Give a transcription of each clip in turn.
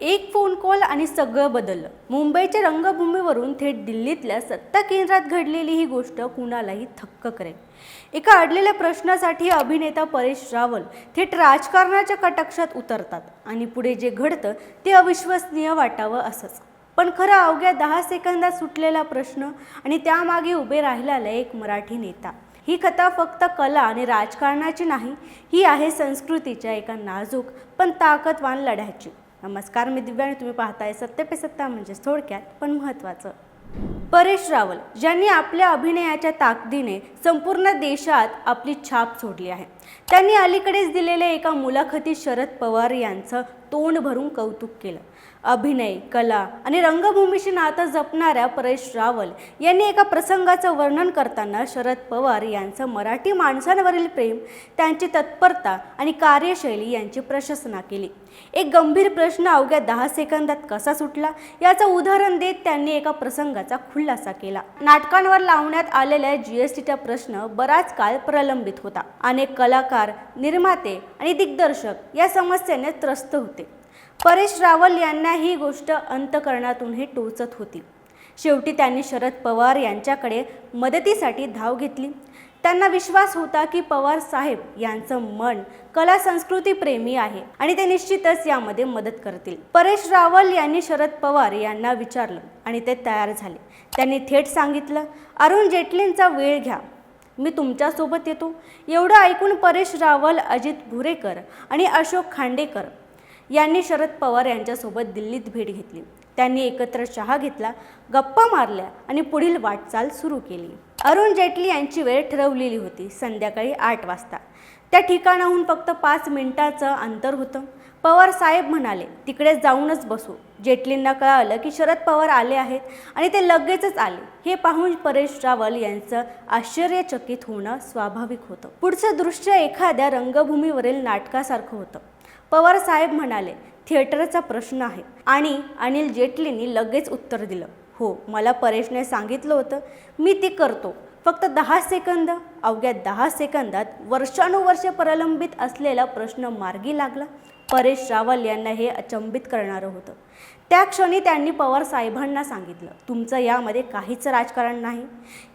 एक phone call आणि सगळं बदललं. मुंबईच्या रंगभूमीवरून थेट दिल्लीतल्या सत्ता केंद्रात घडलेली ही गोष्ट कुणालाही थक्क करेल. एका अडलेल्या प्रश्नासाठी अभिनेता परेश रावल थेट राजकारणाच्या कटाक्षात उतरतात आणि पुढे जे घडतं ते अविश्वसनीय वाटावं असंच. पण खरं अवघ्या दहा सेकंदात सुटलेला प्रश्न आणि त्यामागे उभे राहिलेला एक मराठी नेता. ही कथा फक्त कला आणि राजकारणाची नाही ही आहे संस्कृतीच्या एका नाजूक पण ताकदवान लढ्याची. नमस्कार मी दिव्या आणि तुम्ही पाहताय सत्य पे सत्ता म्हणजेच थोडक्यात पण महत्त्वाचं. परेश रावल ज्यांनी आपल्या अभिनयाच्या ताकदीने संपूर्ण देशात आपली छाप सोडली आहे. त्यांनी अलीकडेच दिलेल्या एका मुलाखतीत शरद पवार यांचं तोंड भरून कौतुक केलं. अभिनय कला आणि रंगभूमीशी नातं जपणाऱ्या परेश रावल यांनी एका प्रसंगाचं वर्णन करताना शरद पवार यांचं मराठी माणसांवरील प्रेम त्यांची तत्परता आणि कार्यशैली यांची प्रशंसना केली. एक गंभीर प्रश्न अवघ्या दहा सेकंदात कसा सुटला? याचं उदाहरण देत त्यांनी एका प्रसंगाचा खुलासा केला. नाटकांवर लावण्यात आलेल्या जी एस टीचा प्रश्न बराच काळ प्रलंबित होता. अनेक कलाकार निर्माते आणि दिग्दर्शक या समस्येने त्रस्त होते. परेश रावल यांना ही गोष्ट अंतकरणातूनही टोचत होती. शेवटी त्यांनी शरद पवार यांच्याकडे मदतीसाठी धाव घेतली. त्यांना विश्वास होता की पवार साहेब यांचं मन कला संस्कृती प्रेमी आहे आणि ते निश्चितच यामध्ये मदत करतील. परेश रावल यांनी शरद पवार यांना विचारलं आणि ते तयार झाले. त्यांनी थेट सांगितलं अरुण जेटलींचा वेळ घ्या. मी तुमच्यासोबत येतो. एवढं ऐकून परेश रावल अजित भुरेकर आणि अशोक खांडेकर यांनी शरद पवार यांच्यासोबत दिल्लीत भेट घेतली. त्यांनी एकत्र चहा घेतला गप्पा मारल्या आणि पुढील वाटचाल सुरू केली. अरुण जेटली यांची वेळ ठरवलेली होती संध्याकाळी आठ वाजता. त्या ठिकाणाहून फक्त पाच मिनिटाचं अंतर होतं. पवार साहेब म्हणाले तिकडे जाऊनच बसू. जेटलींना कळालं की शरद पवार आले आहेत आणि ते लगेचच आले. हे पाहून परेश रावल यांचं आश्चर्यचकित होणं स्वाभाविक होतं. पुढचं दृश्य एखाद्या रंगभूमीवरील नाटकासारखं होतं. पवार साहेब म्हणाले थिएटरचा प्रश्न आहे. आणि अनिल जेटलींनी लगेच उत्तर दिलं हो मला परेशने सांगितलं होतं. मी ते करतो. फक्त दहा सेकंद? अवघ्या दहा सेकंदात वर्षानुवर्ष प्रलंबित असलेला प्रश्न मार्गी लागला. परेश रावल यांना हे अचंबित करणारं होतं. त्या क्षणी त्यांनी पवार साहेबांना सांगितलं तुमचं यामध्ये काहीच राजकारण नाही.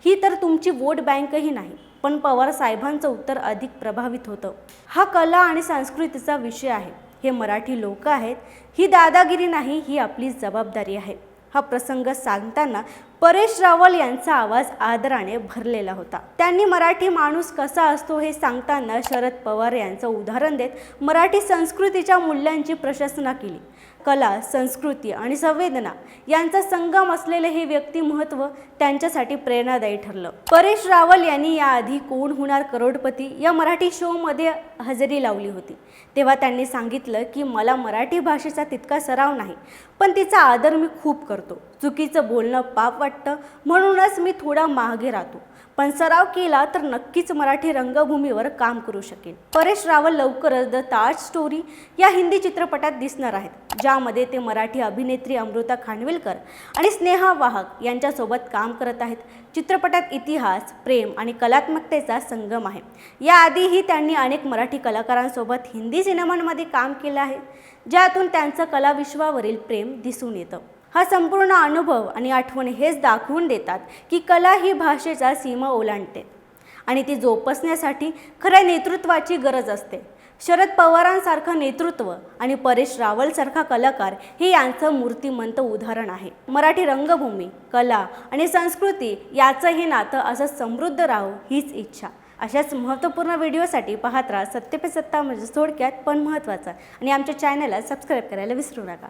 ही तर तुमची वोट बँकही नाही पण पवार साहेबांचं उत्तर अधिक प्रभावित होतं. हा कला आणि संस्कृतीचा विषय आहे. हे मराठी लोक आहेत. ही दादागिरी नाही ही आपली जबाबदारी आहे. हा प्रसंग सांगताना परेश रावल यांचा आवाज आदराने भरलेला होता. त्यांनी मराठी माणूस कसा असतो हे सांगताना शरद पवार यांचं उदाहरण देत मराठी संस्कृतीच्या मूल्यांची प्रशंसना केली. कला संस्कृती आणि संवेदना यांचा संगम असलेले हे व्यक्तिमत्व त्यांच्यासाठी प्रेरणादायी ठरलं. परेश रावल यांनी याआधी कोण होणार करोडपती या मराठी शोमध्ये हजेरी लावली होती. तेव्हा त्यांनी सांगितलं की मला मराठी भाषेचा तितका सराव नाही पण तिचा आदर मी खूप करतो. चुकीचं बोलणं पाप वाटतं. म्हणूनच मी थोडा मागे राहतो. पण सराव केला तर नक्कीच मराठी रंगभूमीवर काम करू शकेल परेश रावल लवकरच द ताज स्टोरी या हिंदी चित्रपटात दिसणार आहेत ज्यामध्ये ते मराठी अभिनेत्री अमृता खानविलकर आणि स्नेहा वाहक यांच्यासोबत काम करत आहेत. चित्रपटात इतिहास प्रेम आणि कलात्मकतेचा संगम आहे. याआधीही त्यांनी अनेक मराठी कलाकारांसोबत हिंदी सिनेमांमध्ये काम केलं आहे ज्यातून त्यांचं कलाविश्वावरील प्रेम दिसून येतं. हा संपूर्ण अनुभव आणि आठवणी हेच दाखवून देतात की कला ही भाषेचा सीमा ओलांडते आणि ती जोपासण्यासाठी खऱ्या नेतृत्वाची गरज असते. शरद पवारांसारखं नेतृत्व आणि परेश रावलसारखा कलाकार हे यांचं मूर्तिमंत उदाहरण आहे. मराठी रंगभूमी कला आणि संस्कृती याचं हे नातं असं समृद्ध राहो हीच इच्छा. अशाच महत्त्वपूर्ण व्हिडिओसाठी पाहत राहा सत्य पे सत्ता म्हणजे थोडक्यात पण महत्त्वाचं आणि आमच्या चॅनलला सबस्क्राईब करायला विसरू नका.